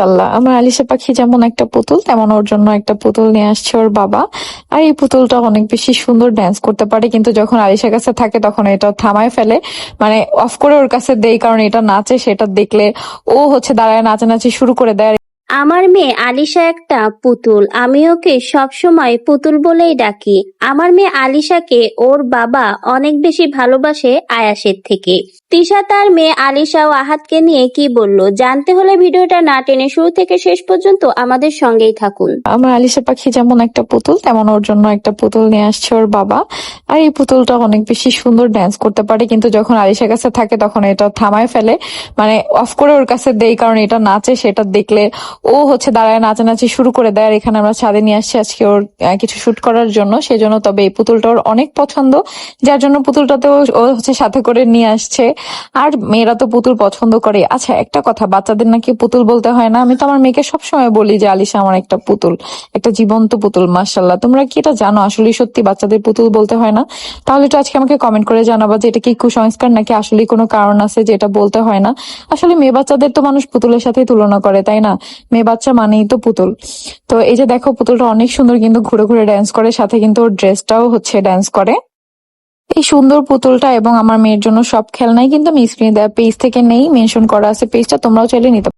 মাশাল্লাহ আমার আলিশা পাখি যেমন একটা পুতুল, তেমন ওর জন্য একটা পুতুল নিয়ে আসছে ওর বাবা। আর এই পুতুলটা অনেক বেশি সুন্দর ড্যান্স করতে পারে, কিন্তু যখন আলিশার কাছে থাকে তখন এটা থামায় ফেলে। মানে অফ করে ওর কাছে দেয় কারণ এটা নাচে, সেটা দেখলে ও হচ্ছে দাঁড়ায়, নাচানাচি শুরু করে দেয়। আমার মেয়ে আলিশা একটা পুতুল। আমি ওকে সবসময় পুতুল বলেই ডাকি। আমার মেয়ে আলিশাকে ওর বাবা অনেক বেশি ভালোবাসে আয়াসের থেকে। তিশা তার মেয়ে আলিশা ও আহাতকে নিয়ে কি বলল, জানতে হলে ভিডিওটা না টেনে শুরু থেকে শেষ পর্যন্ত আমাদের সঙ্গেই থাকুন। আমার আলিশা পাখি যেমন একটা পুতুল, তেমন ওর জন্য একটা পুতুল নিয়ে আসছে ওর বাবা। আর এই পুতুলটা অনেক বেশি সুন্দর ড্যান্স করতে পারে, কিন্তু যখন আলিশার কাছে থাকে তখন এটা থামায় ফেলে। মানে অফ করে ওর কাছে দেই, কারণ এটা নাচে, সেটা দেখলে ও হচ্ছে দাঁড়ায় নাচানাচি শুরু করে দেয়, আর এখানে আমরা ছাদে নিয়ে আসছি আজকে ওর কিছু শুট করার জন্য। সেজন্য তবে এই পুতুলটা ওর অনেক পছন্দ, যার জন্য পুতুলটাতে ও- হচ্ছে সাথে করে নিয়ে আসছে। আর মেয়েরা তো পুতুল পছন্দ করে। আচ্ছা একটা কথা, বাচ্চাদের নাকি পুতুল বলতে হয় না? আমি তো আমার মেয়েকে সবসময় বলি যে, আলিশা, আমার একটা পুতুল, একটা জীবন্ত পুতুল মার্শাল্লাহ তোমরা কি এটা জানো? আসলে সত্যি বাচ্চাদের পুতুল বলতে হয় না? তাহলে তো আজকে আমাকে কমেন্ট করে জানাবা যে, এটা কি কুসংস্কার নাকি আসলে কোনো কারণ আছে যে এটা বলতে হয় না? আসলে মেয়ে বাচ্চাদের তো মানুষ পুতুলের সাথেই তুলনা করে, তাই না? মেয়ে বাচ্চা মানেই তো পুতুল। তো এই যে দেখো, পুতুলটা অনেক সুন্দর কিন্তু ঘুরে ঘুরে ড্যান্স করে, সাথে কিন্তু ওর ড্রেসটাও হচ্ছে ড্যান্স করে। এই সুন্দর পুতুলটা এবং আমার মেয়ের জন্য সব খেলনাই কিন্তু আমি স্ক্রিনে দেওয়া পেজ থেকে নেই মেনশন করা আছে পেজটা তোমরাও চাইলে নিতে